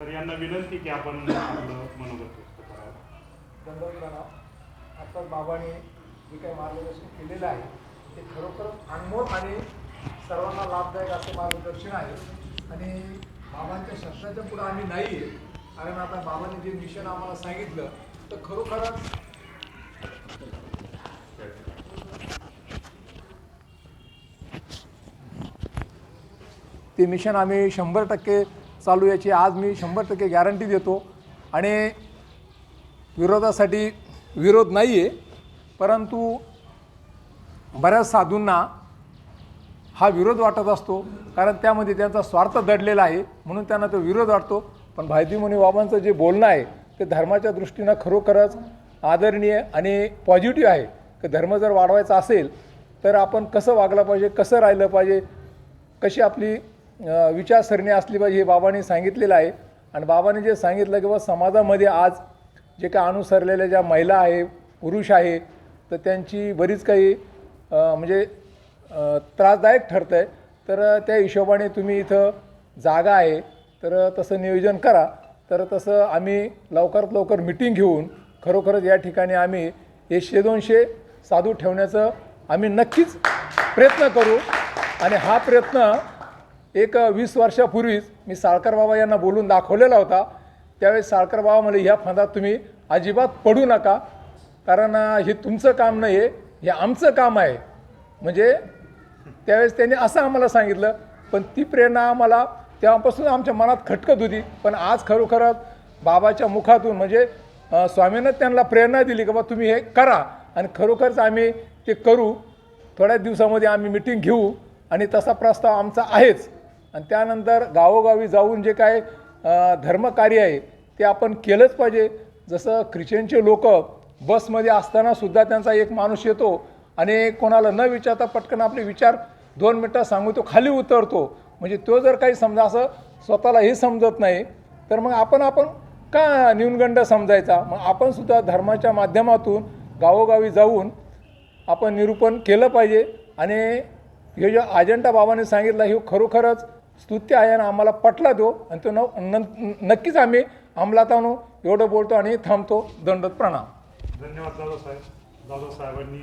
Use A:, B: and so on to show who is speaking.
A: तर यांना विनंती की आपण आपलं मनोगत व्यक्त करावं.
B: आता बाबांनी जे काही मार्गदर्शन केलेलं आहे ते खरोखरच अनमोल आणि सर्वांना लाभदायक असं मार्गदर्शन आहे. आणि बाबांच्या शब्दाच्या पुढे आम्ही नाही आहे. कारण आता बाबांनी जे मिशन आम्हाला सांगितलं तर खरोखरच ते मिशन आम्ही शंभर टक्के चालू याची आज मी शंभर टक्के गॅरंटी देतो. आणि विरोधासाठी विरोध नाही आहे परंतु बऱ्याच साधूंना हा विरोध वाटत असतो कारण त्यामध्ये त्यांचा स्वार्थ दडलेला आहे म्हणून त्यांना तो विरोध वाटतो. पण भायदीमुनी बाबांचं जे बोलणं आहे ते धर्माच्या दृष्टीनं खरोखरच आदरणीय आणि पॉझिटिव्ह आहे. की धर्म जर वाढवायचा असेल तर आपण कसं वागलं पाहिजे कसं राहिलं पाहिजे कशी आपली विचारसरणी असली पाहिजे हे बाबांनी सांगितलेलं आहे. आणि बाबांनी जे सांगितलं की बा समाजामध्ये आज जे काय अनुसरलेल्या ज्या महिला आहे पुरुष आहे तर त्यांची बरीच काही म्हणजे त्रासदायक ठरतं आहे तर त्या हिशोबाने तुम्ही इथं जागा आहे. तर तसं नियोजन करा. तर तसं आम्ही लवकरात लवकर मिटिंग घेऊन खरोखरच या ठिकाणी आम्ही एकशे दोनशे साधू ठेवण्याचं आम्ही नक्कीच प्रयत्न करू. आणि हा प्रयत्न एक वीस वर्षापूर्वीच मी साळकर बाबा यांना बोलून दाखवलेला होता. त्यावेळेस साळकर बाबा मला ह्या फंदात तुम्ही अजिबात पडू नका. कारण हे तुमचं काम नाही आहे हे आमचं काम आहे. म्हणजे त्यावेळेस त्यांनी असं आम्हाला सांगितलं. पण ती प्रेरणा आम्हाला तेव्हापासून आमच्या मनात खटकत होती. पण आज खरोखरच बाबाच्या मुखातून म्हणजे स्वामीनं त्यांना प्रेरणा दिली की बा तुम्ही हे करा. आणि खरोखरच आम्ही ते करू. थोड्याच दिवसामध्ये आम्ही मिटिंग घेऊ. आणि तसा प्रस्ताव आमचा आहेच. आणि त्यानंतर गावोगावी जाऊन जे काय धर्मकार्य आहे ते आपण केलंच पाहिजे. जसं ख्रिश्चनचे लोक बसमध्ये असतानासुद्धा त्यांचा एक माणूस येतो आणि कोणाला न विचारता पटकन आपले विचार दोन मिनटं सांगू तो खाली उतरतो. म्हणजे तो जर काही समजा असं स्वतःला हे समजत नाही तर मग आपण आपण का न्यूनगंड समजायचा? मग आपणसुद्धा धर्माच्या माध्यमातून गावोगावी जाऊन आपण निरूपण केलं पाहिजे. आणि हे जो अजंटा बाबाने सांगितलं हे खरोखरच स्तुत्य आहे आणि आम्हाला पटला देऊ आणि तो न नक्कीच आम्ही अंमलात आणू. एवढं बोलतो आणि थांबतो दंडत प्रणाम.
A: धन्यवाद दादासाहेब दादासाहेबांनी